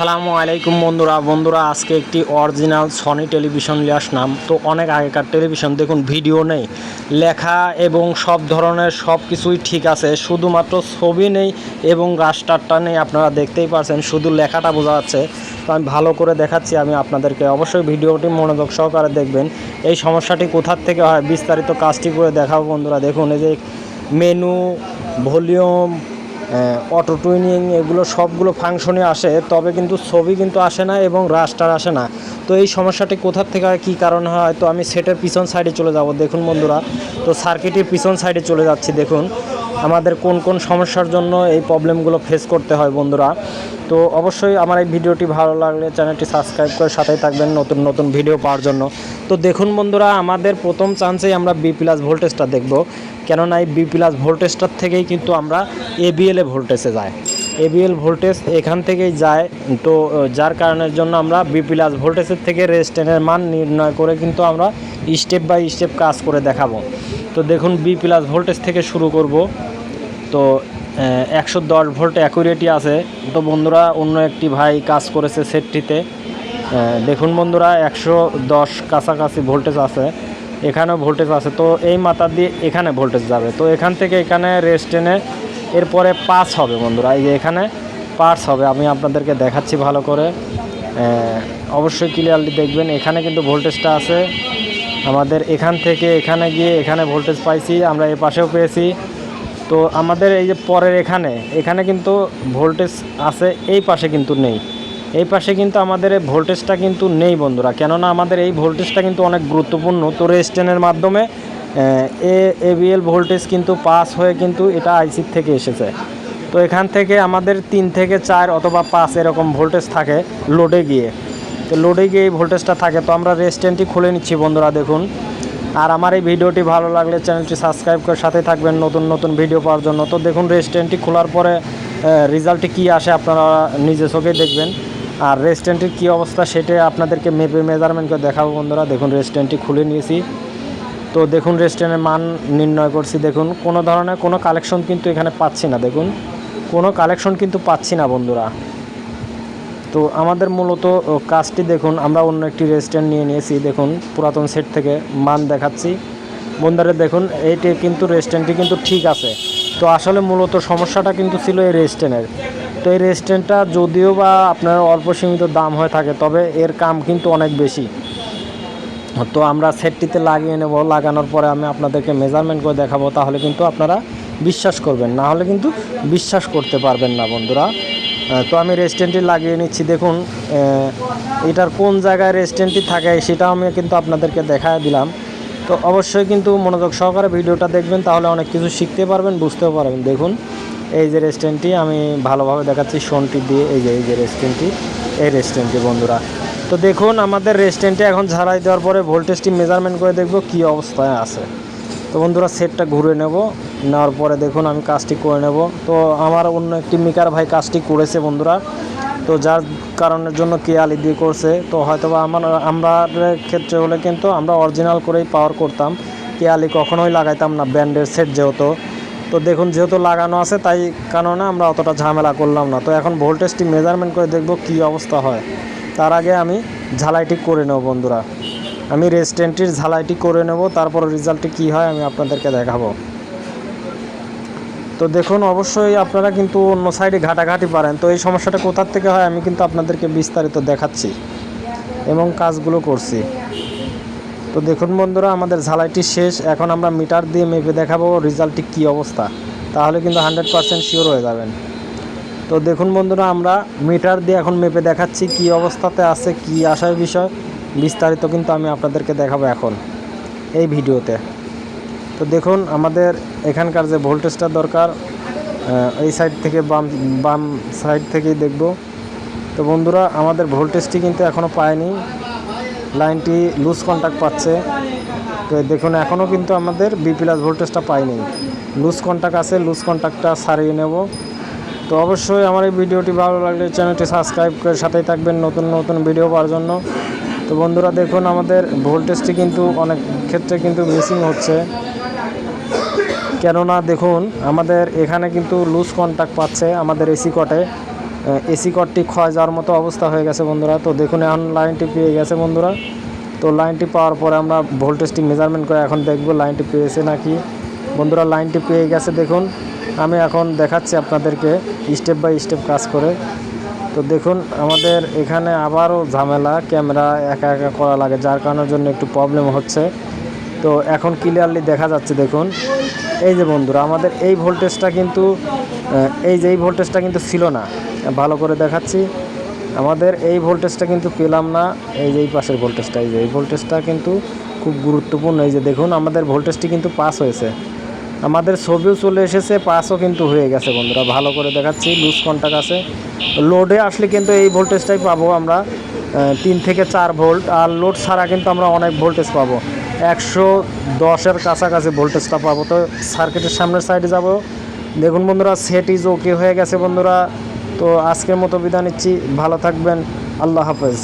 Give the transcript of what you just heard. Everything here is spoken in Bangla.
সালামু আলাইকুম বন্ধুরা। বন্ধুরা, আজকে একটি অরিজিনাল সনি টেলিভিশন নিয়ে আসলাম। তো অনেক আগেকার টেলিভিশন দেখুন ভিডিও নেই। লেখা এবং সব ধরনের সব কিছুই ঠিক আছে। শুধুমাত্র ছবি নেই এবং রাস্টারটা নেই, আপনারা দেখতেই পারছেন। শুধু লেখাটা বোঝা যাচ্ছে। তো আমি ভালো করে দেখাচ্ছি, আমি আপনাদেরকে অবশ্যই ভিডিওটি মনোযোগ সহকারে দেখবেন। এই সমস্যাটি কোথার থেকে হয়, বিস্তারিত কাজটি করে দেখাবো বন্ধুরা। দেখুন, এই যে মেনু ভলিউম অটো টুইনিং এগুলো সবগুলো ফাংশনে আসে, তবে কিন্তু ছবি কিন্তু আসে না এবং রাস্টার আসে না। তো এই সমস্যাটি কোথার থেকে কি কারণ হয়, তো আমি সেটের পিছন সাইডে চলে যাব। দেখুন বন্ধুরা, তো সার্কিটের পিছন সাইডে চলে যাচ্ছি, দেখুন। আমাদের কোন কোন সমস্যার জন্য এই প্রবলেমগুলো ফেস করতে হয় বন্ধুরা। তো অবশ্যই আমার এই ভিডিওটি ভালো লাগলে চ্যানেলটি সাবস্ক্রাইব করে সাথেই থাকবেন নতুন নতুন ভিডিও পাওয়ার জন্য। তো দেখুন বন্ধুরা, আমাদের প্রথম চান্সেই আমরা বি প্লাস ভোল্টেজটা দেখব। কেননা এই বি প্লাস ভোল্টেজটার থেকেই কিন্তু আমরা এবিএলে ভোল্টেজে যাই। এবিএল ভোল্টেজ এখান থেকেই যায়। তো যার কারণের জন্য আমরা বি প্লাস ভোল্টেজের থেকে রেজিস্ট্যান্সের মান নির্ণয় করে কিন্তু আমরা স্টেপ বাই স্টেপ কাজ করে দেখাবো। তো দেখুন বি প্লাস ভোল্টেজ থেকে শুরু করব। তো একশো দশ ভোল্ট অ্যাকুরেটি আছে। তো বন্ধুরা, অন্য একটি ভাই কাজ করেছে সেটটিতে। দেখুন বন্ধুরা, একশো দশ কাছাকাছি ভোল্টেজ আছে। এখানেও ভোল্টেজ আছে। তো এই মাথা দিয়ে এখানে ভোল্টেজ যাবে। তো এখান থেকে এখানে রেস্ট এনে এরপরে পাস হবে বন্ধুরা। এই যে এখানে পার্স হবে, আমি আপনাদেরকে দেখাচ্ছি ভালো করে। অবশ্যই ক্লিয়ারলি দেখবেন, এখানে কিন্তু ভোল্টেজটা আছে। আমাদের এখান থেকে এখানে গিয়ে এখানে ভোল্টেজ পাইছি, আমরা এ পাশেও পেয়েছি। তো আমাদের এই যে পরের এখানে এখানে কিন্তু ভোল্টেজ আছে, এই পাশে কিন্তু নেই। এই পাশে কিন্তু আমাদের এই ভোল্টেজটা কিন্তু নেই বন্ধুরা, কেননা আমাদের এই ভোল্টেজটা কিন্তু অনেক গুরুত্বপূর্ণ। তো রেস্টেনের মাধ্যমে, এ, এবিএল ভোল্টেজ কিন্তু পাস হয়ে কিন্তু এটা আইসির থেকে এসেছে। তো এখান থেকে আমাদের তিন থেকে চার অথবা পাঁচ এরকম ভোল্টেজ থাকে লোডে গিয়ে। তো লোডে গিয়ে এই ভোল্টেজটা থাকে, তো আমরা রেস্টেন্টটি খুলে নিচ্ছি বন্ধুরা, দেখুন। আর আমার এই ভিডিওটি ভালো লাগলে চ্যানেলটি সাবস্ক্রাইব করে সাথে থাকবেন নতুন নতুন ভিডিও পাওয়ার জন্য। তো দেখুন রেস্টুরেন্টটি খোলার পরে রেজাল্টটি কী আসে আপনারা নিজে চোখে দেখবেন। আর রেস্টুরেন্টের কী অবস্থা সেটা আপনাদেরকে মেপে মেজারমেন্ট করে দেখাবো বন্ধুরা। দেখুন রেস্টুরেন্টটি খুলে নিয়েছি। তো দেখুন রেস্টুরেন্টের মান নির্ণয় করছি। দেখুন, কোনো ধরনের কোনো কালেকশন কিন্তু এখানে পাচ্ছি না। দেখুন, কোনো কালেকশন কিন্তু পাচ্ছি না বন্ধুরা। তো আমাদের মূলত কাজটি দেখুন, আমরা অন্য একটি রেস্টুরেন্ট নিয়ে নিয়েছি, দেখুন, পুরাতন সেট থেকে মান দেখাচ্ছি। বন্ধুরা, দেখুন, এইটি কিন্তু রেস্টুরেন্টটি কিন্তু ঠিক আছে। তো আসলে মূলত সমস্যাটা কিন্তু ছিল এই রেস্টুরেন্টের তো এই রেস্টুরেন্টটা যদিও বা আপনার অল্প সীমিত দাম হয়ে থাকে, তবে এর কাম কিন্তু অনেক বেশি। তো আমরা সেটটিতে লাগিয়ে নেব, লাগানোর পরে আমি আপনাদেরকে মেজারমেন্ট করে দেখাবো, তাহলে কিন্তু আপনারা বিশ্বাস করবেন। না হলে কিন্তু বিশ্বাস করতে পারবেন না, বন্ধুরা। তো আমি রেস্টুরেন্টটি লাগিয়ে নিচ্ছি। দেখুন এটার কোন জায়গায় রেস্টুরেন্টটি থাকে সেটাও আমি কিন্তু আপনাদেরকে দেখায় দিলাম। তো অবশ্যই কিন্তু মনোযোগ সহকারে ভিডিওটা দেখবেন, তাহলে অনেক কিছু শিখতে পারবেন, বুঝতেও পারবেন। দেখুন, এই যে রেস্টুরেন্টটি আমি ভালোভাবে দেখাচ্ছি শোনটি দিয়ে, এই যে এই যে রেস্টুরেন্টটি এই রেস্টুরেন্টটি বন্ধুরা। তো দেখুন, আমাদের রেস্টুরেন্টে এখন ঝাড়াই দেওয়ার পরে ভোল্টেজটি মেজারমেন্ট করে দেখব কী অবস্থায় আছে। তো বন্ধুরা সেটটা ঘুরে নেব। নেওয়ার পরে দেখুন আমি কাজটি করে নেব। তো আমার অন্য একটি মিকার ভাই কাজটি করেছে বন্ধুরা। তো যার কারণের জন্য কে আলি দিয়ে করছে, তো হয়তো বা আমার আমরা ক্ষেত্রে হলে কিন্তু আমরা অরিজিনাল করেই পাওয়ার করতাম। কে আলি কখনোই লাগাইতাম না, ব্যান্ডের সেট যেহেতু। তো দেখুন যেহেতু লাগানো আছে, তাই কারণে আমরা অতটা ঝামেলা করলাম না। তো এখন ভোল্টেজটি মেজারমেন্ট করে দেখব কী অবস্থা হয়। তার আগে আমি ঝালাইটি করে নেব বন্ধুরা। আমি রেস্টুরেন্টটির ঝালাইটি করে নেব, তারপর রেজাল্টটি কী হয় আমি আপনাদেরকে দেখাবো। তো দেখুন, অবশ্যই আপনারা কিন্তু অন্য সাইডে ঘাটাঘাটি পারেন। তো এই সমস্যাটা কোথার থেকে হয় আমি কিন্তু আপনাদেরকে বিস্তারিত দেখাচ্ছি এবং কাজগুলো করছি। তো দেখুন বন্ধুরা, আমাদের ঝালাইটি শেষ। এখন আমরা মিটার দিয়ে মেপে দেখাবো রেজাল্টটি কী অবস্থা। তাহলে কিন্তু হান্ড্রেড পারসেন্ট শিওর হয়ে যাবেন। তো দেখুন বন্ধুরা, আমরা মিটার দিয়ে এখন মেপে দেখাচ্ছি কি অবস্থাতে আছে, কি আসার বিষয়। বিস্তারিত কিন্তু আমি আপনাদেরকে দেখাবো এখন এই ভিডিওতে। তো দেখুন, আমাদের এখানকার যে ভোল্টেজটা দরকার এই সাইড থেকে বাম বাম সাইড থেকেই দেখব। তো বন্ধুরা, আমাদের ভোল্টেজটি কিন্তু এখনও পায়নি। লাইনটি লুজ কন্ট্যাক্ট পাচ্ছে। তো দেখুন এখনও কিন্তু আমাদের বি প্লাস ভোল্টেজটা পাইনি লুজ কন্ট্যাক্ট আছে লুজ কন্ট্যাক্টটা সারিয়ে নেব। তো অবশ্যই আমার এই ভিডিওটি ভালো লাগলে চ্যানেলটি সাবস্ক্রাইব করে সাথেই থাকবেন নতুন নতুন ভিডিও পাওয়ার জন্য। তো বন্ধুরা, দেখুন, আমাদের ভোল্টেজটি কিন্তু অনেক ক্ষেত্রে কিন্তু মিসিং হচ্ছে। কেননা দেখুন, আমাদের এখানে কিন্তু লুজ কন্ট্যাক্ট পাচ্ছে আমাদের এসি কটে এসি কটটি ক্ষয় যাওয়ার মতো অবস্থা হয়ে গেছে বন্ধুরা। তো দেখুন, এখন লাইনটি পেয়ে গেছে বন্ধুরা। তো লাইনটি পাওয়ার পরে আমরা ভোল্টেজটি মেজারমেন্ট করে এখন দেখব লাইনটি পেয়েছে নাকি। বন্ধুরা লাইনটি পেয়ে গেছে দেখুন। আমি এখন দেখাচ্ছি আপনাদেরকে স্টেপ বাই স্টেপ কাজ করে। তো দেখুন, আমাদের এখানে আবারও ঝামেলা, ক্যামেরা একা একা করা লাগে, যার কারণের জন্য একটু প্রবলেম হচ্ছে। তো এখন ক্লিয়ারলি দেখা যাচ্ছে, দেখুন। এই যে বন্ধুরা, আমাদের এই ভোল্টেজটা কিন্তু এই যে এই ভোল্টেজটা কিন্তু ছিল না। ভালো করে দেখাচ্ছি। আমাদের এই ভোল্টেজটা কিন্তু পেলাম না। এই যে এই পাশের ভোল্টেজটা এই যে এই ভোল্টেজটা কিন্তু খুব গুরুত্বপূর্ণ। এই যে দেখুন, আমাদের ভোল্টেজটি কিন্তু পাস হয়েছে। আমাদের ছবিও চলে এসেছে, পাসও কিন্তু হয়ে গেছে বন্ধুরা। ভালো করে দেখাচ্ছি লুজ কন্টাক্ট আছে। লোডে আসলে কিন্তু এই ভোল্টেজটাই পাবো আমরা তিন থেকে চার ভোল্ট আর লোড ছাড়া কিন্তু আমরা অনেক ভোল্টেজ পাবো। একশো দশের কাছাকাছি ভোল্টেজটা পাবো। তো সার্কিটের সামনের সাইডে যাব। দেখুন বন্ধুরা সেট ইজ ওকে হয়ে গেছে বন্ধুরা। তো আজকের মতো বিদায় নিচ্ছি। ভালো থাকবেন। আল্লাহ হাফেজ।